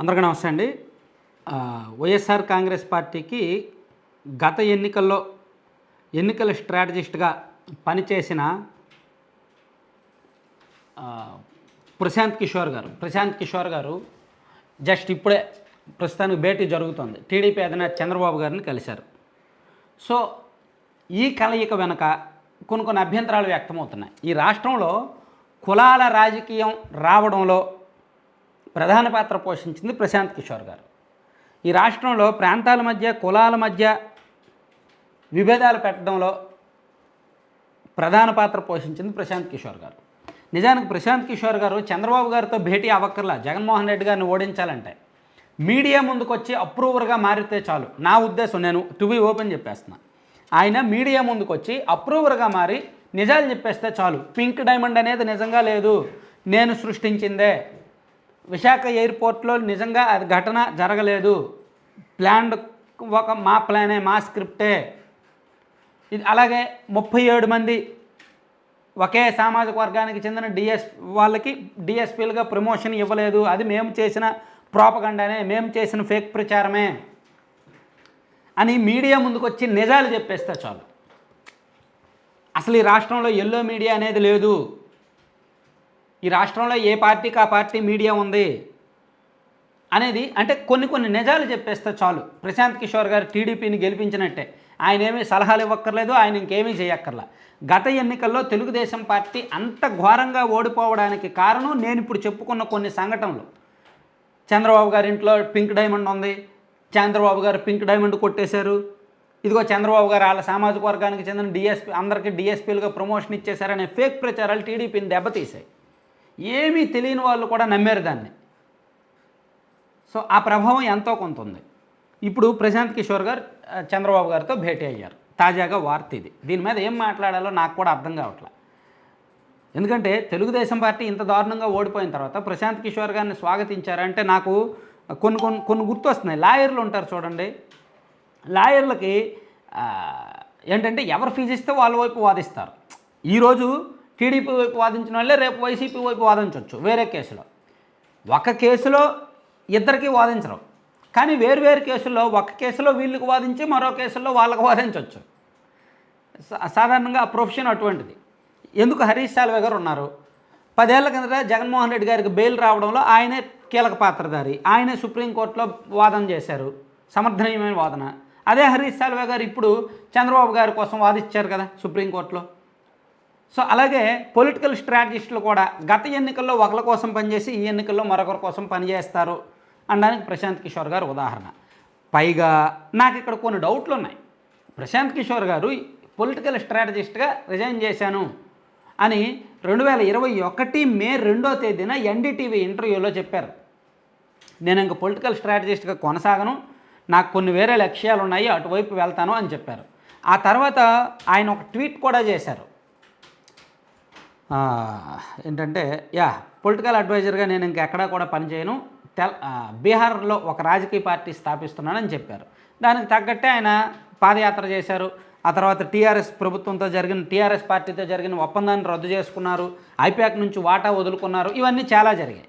అందరికీ నమస్తే అండి. వైఎస్ఆర్ కాంగ్రెస్ పార్టీకి గత ఎన్నికల్లో ఎన్నికల స్ట్రాటజిస్ట్గా పనిచేసిన ప్రశాంత్ కిషోర్ గారు. ప్రశాంత్ కిషోర్ గారు జస్ట్ ఇప్పుడే ప్రస్తుతానికి భేటీ జరుగుతుంది. టీడీపీ అధినేత చంద్రబాబు గారిని కలిశారు. సో ఈ కలయిక వెనుక కొన్ని కొన్ని అభ్యంతరాలు వ్యక్తమవుతున్నాయి. ఈ రాష్ట్రంలో కులాల రాజకీయం రావడంలో ప్రధాన పాత్ర పోషించింది ప్రశాంత్ కిషోర్ గారు. ఈ రాష్ట్రంలో ప్రాంతాల మధ్య కులాల మధ్య విభేదాలు పెట్టడంలో ప్రధాన పాత్ర పోషించింది ప్రశాంత్ కిషోర్ గారు. నిజానికి ప్రశాంత్ కిషోర్ గారు చంద్రబాబు గారితో భేటీ అవ్వక్కర్లా. జగన్మోహన్ రెడ్డి గారిని ఓడించాలంటే. మీడియా ముందుకొచ్చి అప్రూవర్గా మారితే చాలు. నా ఉద్దేశం నేను టు బి ఓపెన్ చెప్పేస్తున్నా. ఆయన మీడియా ముందుకొచ్చి అప్రూవర్గా మారి నిజాలు చెప్పేస్తే చాలు. పింక్ డైమండ్ అనేది నిజంగా లేదు. నేను సృష్టించిందే. విశాఖ ఎయిర్పోర్ట్లో నిజంగా అది ఘటన జరగలేదు. ప్లాన్డ్ ఒక మా ప్లానే మా స్క్రిప్టే. ఇది అలాగే ముప్పై ఏడు మంది ఒకే సామాజిక వర్గానికి చెందిన డిఎస్ వాళ్ళకి డిఎస్పీలుగా ప్రమోషన్ ఇవ్వలేదు. అది మేము చేసిన ప్రోపగండానే మేము చేసిన ఫేక్ ప్రచారమే అని మీడియా ముందుకు వచ్చి నిజాలు చెప్పేస్తే చాలు. అసలు ఈ రాష్ట్రంలో ఎల్లో మీడియా అనేది లేదు. ఈ రాష్ట్రంలో ఏ పార్టీకి ఆ పార్టీ మీడియా ఉంది? అనేది అంటే కొన్ని కొన్ని నిజాలు చెప్పేస్తే చాలు. ప్రశాంత్ కిషోర్ గారు టీడీపీని గెలిపించినట్టే. ఆయన ఏమీ సలహాలు ఇవ్వక్కర్లేదు ఆయన ఇంకేమీ చేయక్కర్లా. గత ఎన్నికల్లో తెలుగుదేశం పార్టీ అంత ఘోరంగా ఓడిపోవడానికి కారణం నేను ఇప్పుడు చెప్పుకున్న కొన్ని సంఘటనలు. చంద్రబాబు గారి ఇంట్లో పింక్ డైమండ్ ఉంది. చంద్రబాబు గారు పింక్ డైమండ్ కొట్టేశారు. ఇదిగో చంద్రబాబు గారు వాళ్ళ సామాజిక వర్గానికి చెందిన డిఎస్పీ అందరికీ డిఎస్పీలుగా ప్రమోషన్ ఇచ్చేశారనే ఫేక్ ప్రచారాలు టీడీపీని దెబ్బతీశాయి. ఏమీ తెలియని వాళ్ళు కూడా నమ్మారు దాన్ని. సో ఆ ప్రభావం ఎంతో కొంత ఉంది. ఇప్పుడు ప్రశాంత్ కిషోర్ గారు చంద్రబాబు గారితో భేటీ అయ్యారు. తాజాగా వార్త ఇది. దీని మీద ఏం మాట్లాడాలో నాకు కూడా అర్థం కావట్లే. ఎందుకంటే తెలుగుదేశం పార్టీ ఇంత దారుణంగా ఓడిపోయిన తర్వాత ప్రశాంత్ కిషోర్ గారిని స్వాగతించారంటే నాకు కొన్ని కొన్ని కొన్ని గుర్తొస్తున్నాయి. లాయర్లు ఉంటారు చూడండి. లాయర్లకి ఏంటంటే ఎవరు ఫీజు ఇస్తే వాళ్ళ వైపు వాదిస్తారు. ఈరోజు టీడీపీ వైపు వాదించిన వాళ్ళే రేపు వైసీపీ వైపు వాదించవచ్చు వేరే కేసులో. ఒక కేసులో ఇద్దరికి వాదించరు. కానీ వేరు వేరు కేసుల్లో ఒక కేసులో వీళ్ళకి వాదించి మరో కేసుల్లో వాళ్ళకు వాదించవచ్చు సాధారణంగా ఆ ప్రొఫెషన్ అటువంటిది. ఎందుకు హరీష్ సాల్వే గారు ఉన్నారు? పదేళ్ళ కిందట జగన్మోహన్ రెడ్డి గారికి బెయిల్ రావడంలో ఆయనే కీలక పాత్రధారి. ఆయనే సుప్రీంకోర్టులో వాదన చేశారు. సమర్థనీయమైన వాదన. అదే హరీష్ సాల్వే గారు ఇప్పుడు చంద్రబాబు గారి కోసం వాదించారు కదా సుప్రీంకోర్టులో సో అలాగే పొలిటికల్ స్ట్రాటజిస్టులు కూడా గత ఎన్నికల్లో ఒకరి కోసం పనిచేసి ఈ ఎన్నికల్లో మరొకరి కోసం పనిచేస్తారు అనడానికి ప్రశాంత్ కిషోర్ గారు ఉదాహరణ. పైగా నాకు ఇక్కడ కొన్ని డౌట్లు ఉన్నాయి. ప్రశాంత్ కిషోర్ గారు పొలిటికల్ స్ట్రాటజిస్ట్గా రిజైన్ చేశాను అని రెండు వేల ఇరవై ఒకటి మే రెండో తేదీన ఎన్డీటీవీ ఇంటర్వ్యూలో చెప్పారు. నేను ఇంక పొలిటికల్ స్ట్రాటజిస్ట్గా కొనసాగను నాకు కొన్ని వేరే లక్ష్యాలు ఉన్నాయి అటువైపు వెళ్తాను అని చెప్పారు. ఆ తర్వాత ఆయన ఒక ట్వీట్ కూడా చేశారు. ఏంటంటే యా పొలిటికల్ అడ్వైజర్గా నేను ఇంకెక్కడా కూడా పనిచేయను తెల్ బీహార్లో ఒక రాజకీయ పార్టీ స్థాపిస్తున్నానని చెప్పారు. దానికి తగ్గట్టే ఆయన పాదయాత్ర చేశారు. ఆ తర్వాత టీఆర్ఎస్ ప్రభుత్వంతో జరిగిన టీఆర్ఎస్ పార్టీతో జరిగిన ఒప్పందాన్ని రద్దు చేసుకున్నారు. ఐపాక్ నుంచి వాటా వదులుకున్నారు. ఇవన్నీ చాలా జరిగాయి.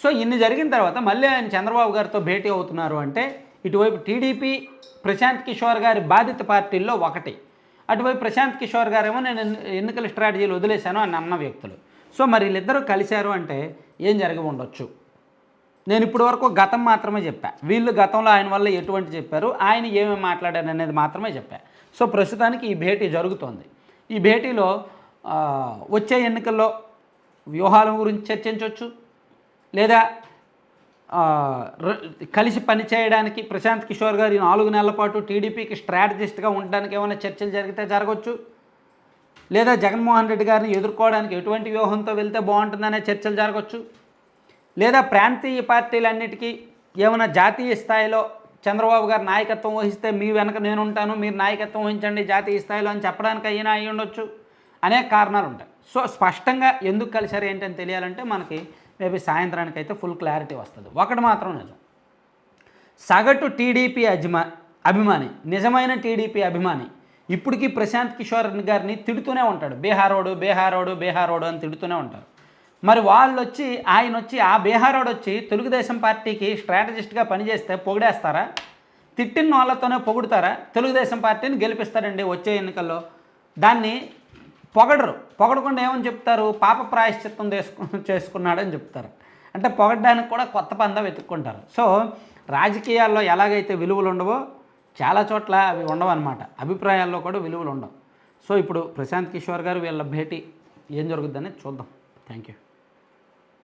సో ఇన్ని జరిగిన తర్వాత మళ్ళీ ఆయన చంద్రబాబు గారితో భేటీ అవుతున్నారు అంటే ఇటువైపు టీడీపీ ప్రశాంత్ కిషోర్ గారి బాధిత పార్టీల్లో ఒకటి. అటువైపు ప్రశాంత్ కిషోర్ గారేమో నేను ఎన్నికల స్ట్రాటజీలు వదిలేశాను అని అన్న వ్యక్తులు. సో మరి వీళ్ళిద్దరూ కలిశారు అంటే ఏం జరిగి ఉండొచ్చు నేను ఇప్పటి వరకు గతం మాత్రమే చెప్పా. వీళ్ళు గతంలో ఆయన వల్ల ఎటువంటి చెప్పారు? ఆయన ఏమేమి మాట్లాడారు అనేది మాత్రమే చెప్పా. సో ప్రస్తుతానికి ఈ భేటీ జరుగుతోంది. ఈ భేటీలో వచ్చే ఎన్నికల్లో వ్యూహాల గురించి చర్చించవచ్చు లేదా కలిసి పనిచేయడానికి ప్రశాంత్ కిషోర్ గారు ఈ నాలుగు నెలల పాటు టీడీపీకి స్ట్రాటజిస్ట్గా ఉండడానికి ఏమైనా చర్చలు జరిగితే జరగవచ్చు లేదా జగన్మోహన్ రెడ్డి గారిని ఎదుర్కోవడానికి ఎటువంటి వ్యూహంతో వెళ్తే బాగుంటుందనే చర్చలు జరగవచ్చు లేదా ప్రాంతీయ పార్టీలన్నిటికీ ఏమైనా జాతీయ స్థాయిలో చంద్రబాబు గారు నాయకత్వం వహిస్తే మీ వెనక నేను ఉంటాను మీరు నాయకత్వం వహించండి జాతీయ స్థాయిలో అని చెప్పడానికి అయినా అయి ఉండొచ్చు అనేక కారణాలు ఉంటాయి సో స్పష్టంగా ఎందుకు కలిశారు ఏంటని తెలియాలంటే మనకి మేబీ సాయంత్రానికి అయితే ఫుల్ క్లారిటీ వస్తుంది. ఒకటి మాత్రం నిజం. సగటు టీడీపీ అభిమా అభిమాని నిజమైన టీడీపీ అభిమాని ఇప్పటికీ ప్రశాంత్ కిషోర్ గారిని తిడుతూనే ఉంటాడు. బీహారోడు బీహారోడు బీహారోడు అని తిడుతూనే ఉంటారు. మరి వాళ్ళు వచ్చి ఆయన వచ్చి ఆ బీహారోడు వచ్చి తెలుగుదేశం పార్టీకి స్ట్రాటజిస్ట్గా పనిచేస్తే పొగిడేస్తారా? తిట్టిన వాళ్ళతోనే పొగుడుతారా? తెలుగుదేశం పార్టీని గెలిపిస్తారండి వచ్చే ఎన్నికల్లో. దాన్ని పొగడరు. పొగడకుండా ఏమని చెప్తారు? పాప ప్రాయశ్చిత్తం చేసుకు చేసుకున్నాడని చెప్తారు. అంటే పొగడడానికి కూడా కొత్త పందా వెతుక్కుంటారు. సో రాజకీయాల్లో ఎలాగైతే విలువలు ఉండవో చాలా చోట్ల అవి ఉండవన్నమాట. అభిప్రాయాల్లో కూడా విలువలు ఉండవు. సో ఇప్పుడు ప్రశాంత్ కిషోర్ గారు వీళ్ళ భేటీ ఏం జరుగుతుందని చూద్దాం. Thank you